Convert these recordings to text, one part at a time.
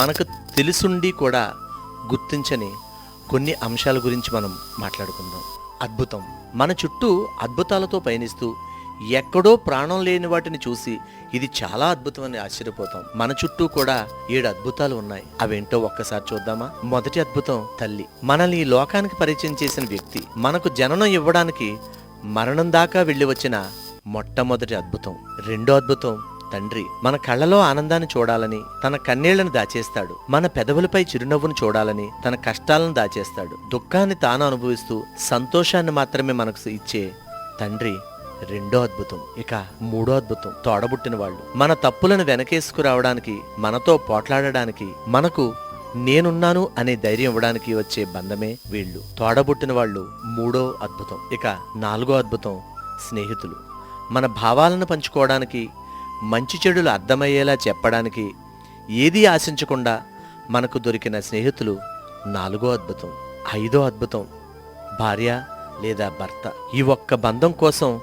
మనకు తెలుసుండి కూడా గుర్తించని కొన్ని అంశాల గురించి మనం మాట్లాడుకుందాం. అద్భుతం. మన చుట్టూ అద్భుతాలతో పయనిస్తూ ఎక్కడో ప్రాణం లేని వాటిని చూసి ఇది చాలా అద్భుతం అని ఆశ్చర్యపోతాం. మన చుట్టూ కూడా ఏడు అద్భుతాలు ఉన్నాయి. అవేంటో ఒక్కసారి చూద్దామా? మొదటి అద్భుతం తల్లి. మనల్ని ఈ లోకానికి పరిచయం చేసిన వ్యక్తి. మనకు జననం ఇవ్వడానికి మరణం దాకా వెళ్ళి వచ్చిన మొట్టమొదటి అద్భుతం. రెండో అద్భుతం తండ్రి మన కళ్ళలో ఆనందాన్ని చూడాలని తన కన్నీళ్ళను దాచేస్తాడు. మన పెదవులపై చిరునవ్వును చూడాలని తన కష్టాలను దాచేస్తాడు. దుఃఖాన్ని తాను అనుభవిస్తూ సంతోషాన్ని మాత్రమే మనకు ఇచ్చే తండ్రి రెండో అద్భుతం. ఇక మూడో అద్భుతం. తోడబుట్టిన వాళ్ళు. మన తప్పులను వెనకేసుకురావడానికి మనతో పోట్లాడడానికి మనకు నేనున్నాను అనే ధైర్యం ఇవ్వడానికి వచ్చే బంధమే వీళ్ళు. తోడబుట్టిన వాళ్ళు మూడో అద్భుతం. ఇక నాలుగో అద్భుతం స్నేహితులు. మన భావాలను పంచుకోవడానికి మంచి చెడులు అర్థమయ్యేలా చెప్పడానికి ఏదీ ఆశించకుండా మనకు దొరికిన స్నేహితులు నాలుగో అద్భుతం ఐదో అద్భుతం భార్య లేదా భర్త. ఈ ఒక్క బంధం కోసం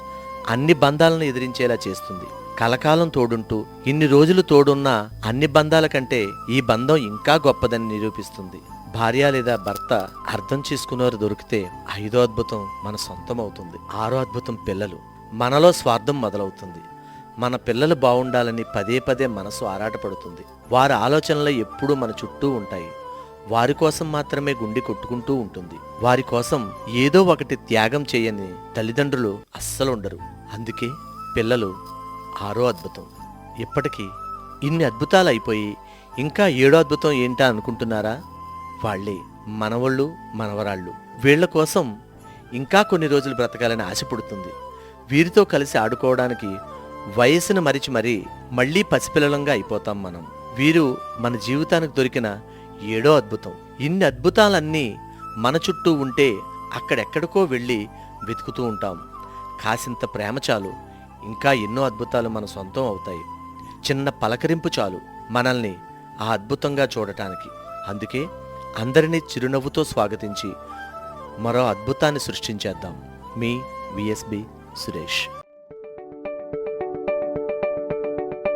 అన్ని బంధాలను ఎదిరించేలా చేస్తుంది. కలకాలం తోడుంటూ ఇన్ని రోజులు తోడున్న అన్ని బంధాల కంటే ఈ బంధం ఇంకా గొప్పదని నిరూపిస్తుంది. భార్య లేదా భర్త అర్థం చేసుకున్నవారు దొరికితే ఐదో అద్భుతం మన సొంతం అవుతుంది ఆరో అద్భుతం పిల్లలు. మనలో స్వార్థం మొదలవుతుంది. మన పిల్లలు బాగుండాలని పదే పదే మనసు ఆరాటపడుతుంది. వారి ఆలోచనలు ఎప్పుడూ మన చుట్టూ ఉంటాయి. వారి కోసం మాత్రమే గుండె కొట్టుకుంటూ ఉంటుంది. వారి కోసం ఏదో ఒకటి త్యాగం చేయని తల్లిదండ్రులు అస్సలు ఉండరు. అందుకే పిల్లలు ఆరో అద్భుతం. ఇప్పటికీ ఇన్ని అద్భుతాలు అయిపోయి ఇంకా ఏడో అద్భుతం ఏంటా అనుకుంటున్నారా? వాళ్ళే మనవళ్ళు మనవరాళ్ళు. వీళ్ళ కోసం ఇంకా కొన్ని రోజులు బ్రతకాలని ఆశ పుడుతుంది వీరితో కలిసి ఆడుకోవడానికి వయసును మరిచి మరీ మళ్ళీ పసిపిల్లలంగా అయిపోతాం మనం. వీరు మన జీవితానికి దొరికిన ఏడో అద్భుతం. ఇన్ని అద్భుతాలన్నీ మన చుట్టూ ఉంటే అక్కడెక్కడికో వెళ్ళి వెతుకుతూ ఉంటాం. కాసింత ప్రేమ చాలు. ఇంకా ఎన్నో అద్భుతాలు మన సొంతం అవుతాయి. చిన్న పలకరింపు చాలు మనల్ని ఆ అద్భుతంగా చూడటానికి. అందుకే అందరినీ చిరునవ్వుతో స్వాగతించి మరో అద్భుతాన్ని సృష్టించేద్దాం. మీ VSB Suresh.